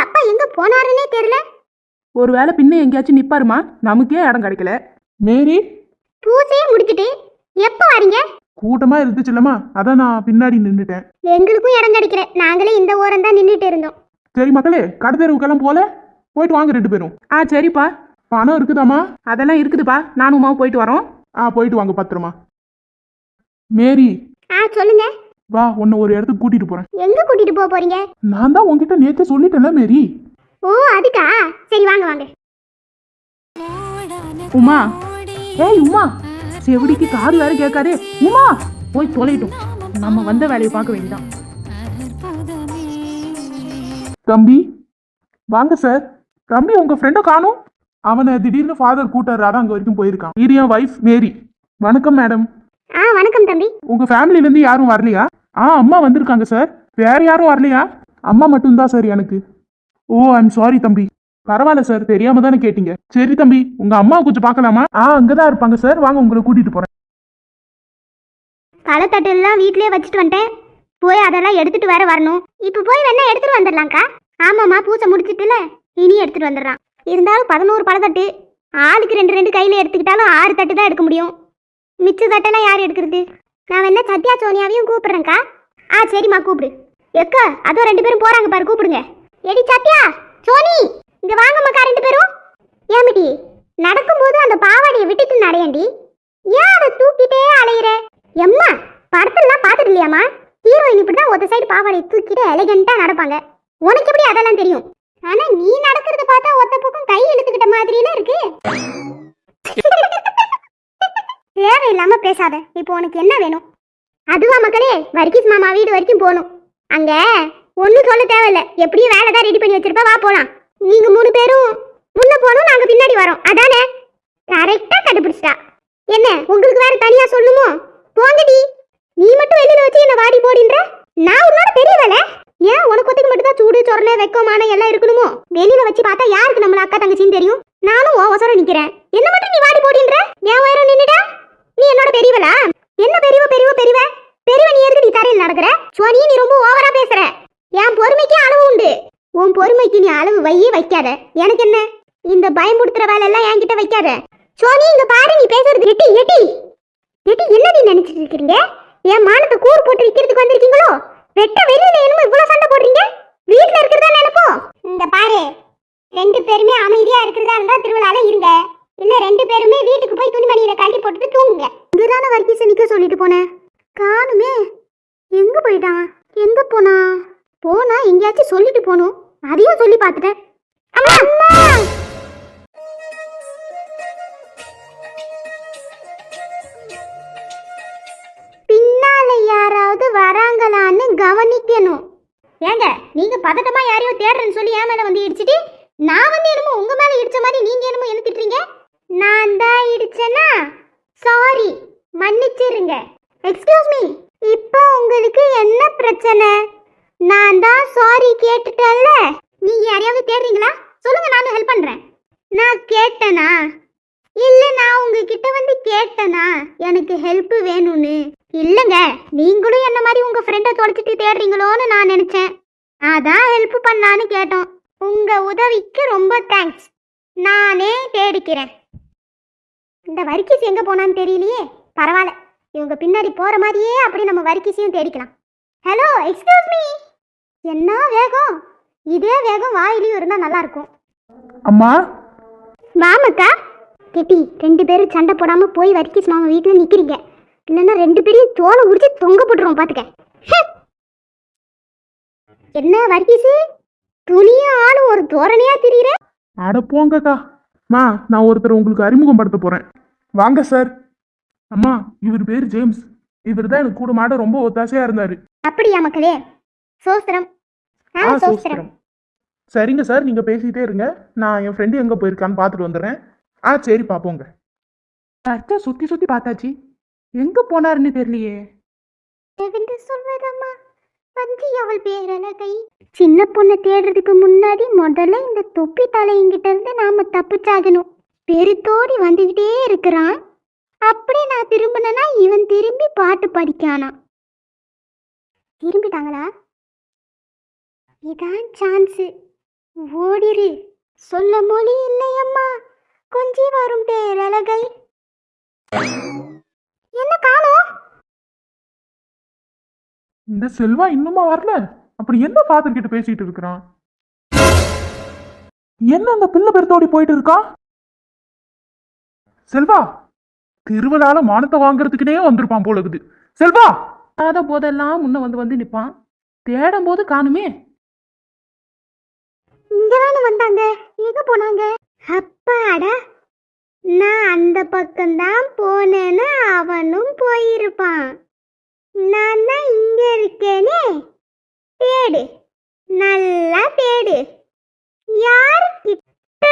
போனாருன்னே தெரியல. ஒருவேளை பின்ன எங்கேயாச்சும் நிப்பாருமா? நமக்கே இடம் கிடைக்கல. மேரி? பூசையே முடிச்சிட்டு எப்போ வரீங்க? கூட்டமா இருந்துச்சுல்லம்மா அதான் நான் பின்னாடி நின்றுட்டேன் எங்களுக்கும் இடம் கிடைக்கல. நாங்களே இந்த ஓரம் தான் நின்றுட்டு இருந்தோம். சரி மக்களே கடை தெருவுக்கெல்லாம் போல போயிட்டு வாங்க ரெண்டு பேரும். ஆ சரிப்பா. பணம் இருக்குதாம்மா? அதெல்லாம் இருக்குதுப்பா. நானும் உமாவும் போயிட்டு வரோம். ஆ போயிட்டு வாங்க பத்திரமா. மேரி? ஆ சொல்லுங்க. வா உன்னை ஒரு இடத்துக்கு கூட்டிட்டு போறேன். எங்க கூட்டிட்டு போக போறீங்க? நான் தான் உன்கிட்ட நேத்தே சொல்லிட்டேன்ல மேரி. ஓ அதுக்கா? சரி வாங்க வாங்க. உமா. ஏய் உமா. செவடிக்கு காது வேற கேட்காதே. உமா. போய் தொலைட்டும். நம்ம வந்த வேலையை பார்க்க வேண்டியதான் தம்பி வாங்க சார் தம்பி உங்க ஃப்ரெண்டை காணும். அவனை திடீர்னு ஃபாதர் அதான் அங்க வரைக்கும் போயிருக்கான். இது என் ஒய்ஃப் மேரி. வணக்கம் மேடம் ஆ வணக்கம் தம்பி. உங்க ஃபேமிலில இருந்து யாரும் வரலையா? ஆ அம்மா வந்திருக்காங்க சார் வேற யாரும் வரலையா? அம்மா மட்டும்தான் சார் எனக்கு. ஓ ஐம் சாரி தம்பி. பரவாயில்ல சார் தெரியாம தானே கேட்டீங்க. சரி தம்பி உங்க அம்மா கொஞ்சம் பார்க்கலாமா? ஆ அங்கதான் இருப்பாங்க சார் வாங்க உங்களை கூட்டிட்டு போறேன். பழத்தட்டு எல்லாம் வீட்லயே வச்சுட்டு வந்துட்டேன். போய் அதெல்லாம் எடுத்துட்டு வேற வரணும். இப்போ போய் வேணா எடுத்துட்டு வந்துடலாம்க்கா. ஆமாம்மா பூசை முடிச்சிட்டுல இனி எடுத்துட்டு வந்துடுறான். இருந்தாலும் பதினோரு பழத்தட்டு. ஆளுக்கு ரெண்டு ரெண்டு கையில எடுத்துக்கிட்டாலும் ஆறு தட்டு தான் எடுக்க முடியும். மிச்ச தட்டெல்லாம் யார் எடுக்கிறது? நான் வேணா சத்யா சோனியாவையும் கூப்பிடுறேன்க்கா. ஆ சரிம்மா கூப்பிடு. எக்கா அதோ ரெண்டு பேரும் போறாங்க பாரு கூப்பிடுங்க. எடி சத்யா சோனி இங்க வாங்கம்மாக்கா ரெண்டு பேரும். ஏமிட்டி நடக்கும்போது அந்த பாவாடையை விட்டுட்டு நடையண்டி ஏன் அதை தூக்கிட்டே அலையிற? எம்மா படத்துலாம் பார்த்துட்டு இல்லையாம்மா? ஹீரோயின் இப்படி தான் ஒரு சைடு பாவாடையை தூக்கிட்டு எலகெண்டா நடப்பாங்க. உனக்கு எப்படி அதெல்லாம் தெரியும்? ஆனா நீ நடக்கிறத பார்த்தா ஒத்த பக்கம் கை இழுத்துக்கிட்ட மாதிரிலாம் இருக்கு. தேவையில்லாம பேசாத. இப்போ உனக்கு என்ன வேணும்? அதுவா மக்களே வர்க்கீஸ் மாமா வீடு வரைக்கும் போகணும். அங்க ஒன்றும் சொல்ல தேவையில்ல. எப்படியும் வேலை தான் ரெடி பண்ணி வச்சிருப்பா வா போலாம். நீங்க மூணு பேரும் முன்ன போனோம் நாங்க பின்னாடி வரோம். அதானே? கரெக்டா கண்டுபிடிச்சிட்டா. என்ன உங்களுக்கு வேற தனியா சொல்லுமோ போங்கடி. நீ மட்டும் வெளியில வச்சு என்ன வாடி போடின்ற? நான் உன்னோட பெரியவள ஏன் உனக்கு ஒத்துக்கு மட்டும் தான் சூடு சொரணை வெக்கமான எல்லாம் இருக்கணுமோ? வெளியில வச்சு பார்த்தா யாருக்கு நம்மள அக்கா தங்கச்சின்னு தெரியும்? நானும் ஓசரம் நிக்கிறேன். என்ன மட்டும் நீ வாடி போடின்ற? ஏன் உயரம் நின்னுட நீ என்னோட பெரியவளா? என்ன பெரியவ பெரியவ பெரியவ? பெரியவ நீ எதுக்கு நீ தரையில் நடக்கிற? சுவனி நீ ரொம்ப ஓவரா பேசுற. என் பொறுமைக்கு அளவு உண்டு. உன் பொறுமைக்கு நீ அளவு வையே வைக்காத. எனக்கு என்ன? இந்த பயமுடுத்துற வேலை எல்லாம் என்கிட்ட வைக்காத. சோனி இங்க பாரு நீ பேசுறது எட்டி எட்டி. எட்டி என்ன நீ நினைச்சிட்டு இருக்கீங்க? என் மானத்தை கூறு போட்டு விற்கிறதுக்கு வந்திருக்கீங்களோ? வெட்ட வெளியில என்னமோ இவ்வளவு சண்டை போடுறீங்க? வீட்டுல இருக்கிறதா நினைப்போ? இந்த பாரு ரெண்டு பேருமே அமைதியா இருக்கிறதா இருந்தா திருவிழால இருங்க. இல்ல ரெண்டு பேருமே வீட்டுக்கு போய் துணிமணியில கழட்டி போட்டுட்டு தூங்குங்க. இங்கதானே வர்க்கீஸ் நிக்க சொல்லிட்டு போனேன் காணுமே. எங்க போயிட்டான்? எங்க போனா? போனா எங்கேயாச்சும் சொல்லிட்டு போகணும் அதையும் சொல்லி பார்த்துட்டேன். அம்மா! பின்னால யாராவது வராங்களான்னு கவனிக்கணும். ஏங்க நீங்க பதட்டமா யாரையோ தேடுறேன்னு சொல்லி என் மேல வந்து இடிச்சிட்டு நான் வந்து என்னமோ உங்க மேல இடிச்ச மாதிரி நீங்க என்னமோ என்ன திட்டுறீங்க நான் தான் இடிச்சேனா சாரி மன்னிச்சிருங்க எக்ஸ்கியூஸ் மீ இப்போ உங்களுக்கு என்ன பிரச்சனை. நான் தான் சாரி கேட்டுட்டேன்ல. நீங்க யாரையாவது தேடுறீங்களா? சொல்லுங்க நானும் ஹெல்ப் பண்றேன். நான் கேட்டேனா? இல்ல நான் உங்ககிட்ட வந்து கேட்டேனா? எனக்கு ஹெல்ப் வேணும்னு. இல்லைங்க நீங்களும் என்ன மாதிரி உங்க ஃப்ரெண்டை தொலைச்சிட்டு தேடுறீங்களோன்னு நான் நினைச்சேன். அதான் ஹெல்ப் பண்ணான்னு கேட்டோம். உங்க உதவிக்கு ரொம்ப தேங்க்ஸ் நானே தேடிக்கிறேன். இந்த வரிக்கிஸ் எங்க போனான்னு தெரியலையே? பரவாயில்ல. இவங்க பின்னாடி போற மாதிரியே அப்படி நம்ம வரிக்கிசையும் தேடிக்கலாம். ஹலோ எக்ஸ்கியூஸ் மீ என்ன வேகம்? இதே வேகம் வாயிலையும் இருந்தா நல்லா இருக்கும் அம்மா? வாமக்கா? கெட்டி ரெண்டு பேரும் சண்டை போடாம போய் வர்க்கீஸ் மாமா வீட்டுல நிக்கிறீங்க. இல்லைன்னா ரெண்டு பேரையும் தோலை உரிச்சு தொங்க போட்டுருவோம் பாத்துக்க. ஹம். என்ன வர்க்கீஸு துணியும் ஆளும் ஒரு தோரணையா திரியிற? அட போங்கக்கா. மா நான் ஒருத்தர் உங்களுக்கு அறிமுகப்படுத்த போறேன். வாங்க சார். அம்மா இவர் பேர் ஜேம்ஸ். இவர் தான் எனக்கு கூட மாட ரொம்ப ஒத்தாசையா இருந்தாரு. அப்படியா மக்களே? சோஸ்திரம். ஆ ஆ சோஸ்திரம். சோஸ்திரம். சரிங்க சார் நீங்க பேசிட்டே இருங்க. நான் என் ஃப்ரெண்டு எங்க போயிருக்கான்னு பார்த்துட்டு வந்துடுறேன். ஆ சரி பாப்போங்க. அச்சா சுத்தி சுத்தி பார்த்தாச்சு. எங்க போனாருன்னு தெரியலையே. எவென்று சொல்வதம்மா வஞ்சி அவள் பேரழகை. சின்ன பொண்ணை தேடுறதுக்கு முன்னாடி முதல்ல இந்த தொப்பி தலையங்கிட்ட இருந்து நாம தப்பிச்சாகணும். பெருத்தோடி வந்துகிட்டே இருக்கிறான். அப்படி நான் திரும்பினேன்னா இவன் திரும்பி பாட்டு படிக்கானா? திரும்பிட்டாங்களா? இதான் சான்ஸு. ஓடிரு. சொல்ல மொழி இல்லையம்மா கொஞ்சி வரும் பேரழகை. என்ன காணோம் இந்த செல்வா இன்னுமா வரல? அப்படி என்ன ஃபாதர் கிட்ட பேசிட்டு இருக்கிறான்? என்ன அந்த பிள்ளை பெருத்தோடி போயிட்டு இருக்கா? செல்வா! திருவிழால மானத்தை வாங்குறதுக்குனே வந்திருப்பான் போல இருக்குது செல்வா! அத போதெல்லாம் முன்ன வந்து வந்து நிப்பான். தேடும் போது காணுமே. இங்கதானே வந்தாங்க. எங்க போனாங்க? அப்பாடா! நான் அந்த பக்கம்தான் போனேன்னு அவனும் போயிருப்பான். நான் தான் இங்க இருக்கேனே. தேடு. நல்லா தேடு. யார் கிட்ட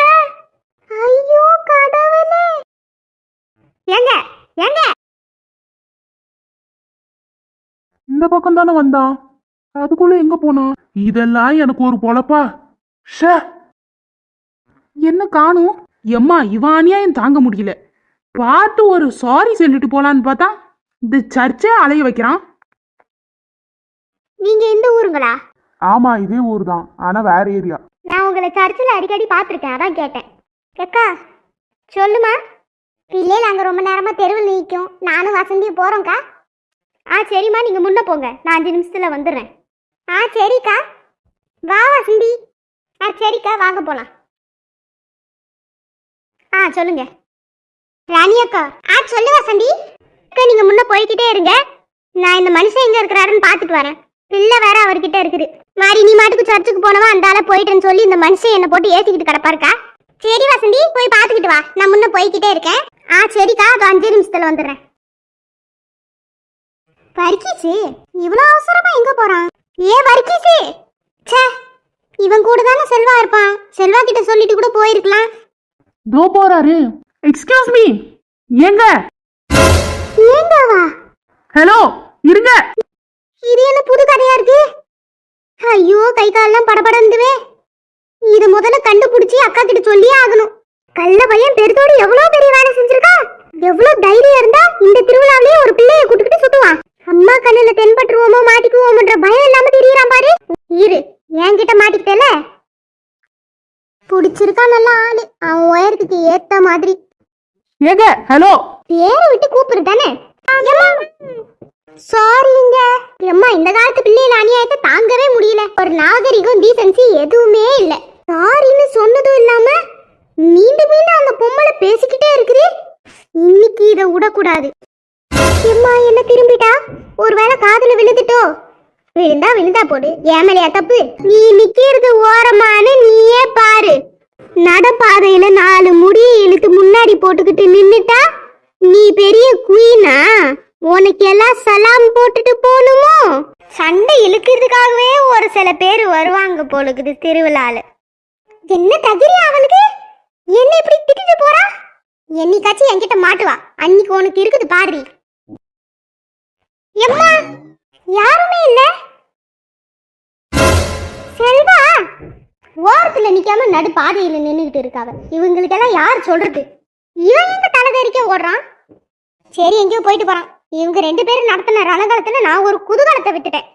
ஐயோ கடவுளே எங்க எங்க இந்த பக்கம் தானே வந்தான் அதுக்குள்ள எங்க போனான் இதெல்லாம் எனக்கு ஒரு பொழப்பா. ஷே! என்ன காணும் எம்மா இவன் அநியாயம் தாங்க முடியல? பார்த்து ஒரு சாரி சொல்லிட்டு போலான்னு பார்த்தா இந்த சர்ச்சே அலைய வைக்கிறான். நீங்க இந்த ஊருங்களா? ஆமா இதே ஊர் தான் ஆனா வேற ஏரியா. நான் உங்களை சர்ச்சில் அடிக்கடி பார்த்துருக்கேன் அதான் கேட்டேன். அக்கா சொல்லுமா? பிள்ளைகள் அங்கே ரொம்ப நேரமாக தெருவில் நிற்கும். நானும் வசந்தியும் போகிறோம்க்கா ஆ சரிம்மா நீங்கள் முன்ன போங்க. நான் அஞ்சு நிமிஷத்தில் வந்துடுறேன் ஆ சரிக்கா. வா வசந்தி. ஆ சரிக்கா வாங்க போகலாம் ஆ சொல்லுங்க. ராணி அக்கா. ஆ சொல்லு வசந்தி. அக்கா நீங்கள் முன்ன போய்கிட்டே இருங்க. நான் இந்த மனுஷன் எங்கே இருக்கிறாருன்னு பார்த்துட்டு வரேன். பிள்ளை வேற அவர்கிட்ட இருக்குது. மாறி நீ மாட்டுக்கு சர்ச்சுக்கு போனவா? அந்த ஆளை போயிட்டேன்னு சொல்லி இந்த மனுஷன் என்ன போட்டு ஏத்திக்கிட்டு கிடப்பாருக்கா? சரி வசந்தி போய் பார்த்துக்கிட்டு வா. நான் முன்ன போய்கிட்டே இருக்கேன். ஆ சரிக்கா. அது அஞ்சு நிமிஷத்துல வந்துடுறேன் வர்க்கீஸு இவ்வளோ அவசரமா எங்க போறான்? ஏ வர்க்கீஸு ச்சே இவன் கூட தானே செல்வா இருப்பான். செல்வா கிட்ட சொல்லிட்டு கூட போயிருக்கலாம். தோ போறாரு. எக்ஸ்கியூஸ் மீ ஏங்க? ஏங்கவா? ஹலோ இருங்க. இது என்ன புது கதையா இருக்கு? ஐயோ கை காலெல்லாம் படபடந்துவே இது முதல்ல கண்டுபிடிச்சி அக்கா கிட்ட சொல்லியே ஆகணும். கள்ள பையன் பெருத்தோடு எவ்வளவு பெரிய வேலை செஞ்சிருக்கா? எவ்வளவு தைரியம் இருந்தா இந்த திருவிழாவிலேயே ஒரு பிள்ளைய கூட்டுக்கிட்டு சுத்துவான். அம்மா கண்ணுல தென்பட்டுருவோமோ மாட்டிக்குவோமோன்ற பயம் இல்லாம தெரியறான் பாரு. இரு என்கிட்ட மாட்டிக்கிட்டல. பிடிச்சிருக்கா நல்ல ஆளு. அவன் உயரத்துக்கு ஏத்த மாதிரி. ஏங்க ஹலோ. பேரை விட்டு கூப்பிடு தானே? சாரிங்க அம்மா இந்த காலத்து பிள்ளைகள் அநியாயத்தை தாங்கவே முடியல. ஒரு நாகரிகம் டீசன்சி எதுவுமே இல்ல. சாரின்னு சொன்னதும் இல்லாம மீண்டும் மீண்டும் அந்த பொம்மலை பேசிக்கிட்டே இருக்குது இன்னைக்கு இதை விடக்கூடாது. எம்மா என்ன திரும்பிட்டா? ஒருவேளை காதுல விழுந்துட்டோ. விழுந்தா விழுந்தா போடு. ஏமலையா தப்பு? நீ நிக்கிறது ஓரமானு நீயே பாரு. நடப்பாதையில நாலு முடியை இழுத்து முன்னாடி போட்டுக்கிட்டு நின்னுட்டா? நீ பெரிய குயினா உனக்கு எல்லாம் சலாம் போட்டுட்டு போகணுமோ? சண்டை இழுக்கிறதுக்காகவே ஒரு சில பேர் வருவாங்க போலுக்குது திருவிழால. என்ன தகுதி அவனுக்கு என்ன இப்படி திட்டிட்டு போறா? என்னைக்காச்சும் என்கிட்ட மாட்டுவா. அன்னைக்கு உனக்கு இருக்குது பாரு. எம்மா யாருமே இல்ல? செல்வா ஓரத்துல நிக்காம நடு பாதையில நின்னுகிட்டு இருக்காவ. இவங்களுக்கெல்லாம் யார் சொல்றது? இவன் எங்க தலைதறிக்க ஓடுறான்? சரி எங்கேயோ போயிட்டு போறான். இவங்க ரெண்டு பேரும் நடத்தின ரணகாலத்துல நான் ஒரு குதூகலத்தை விட்டுட்டேன்.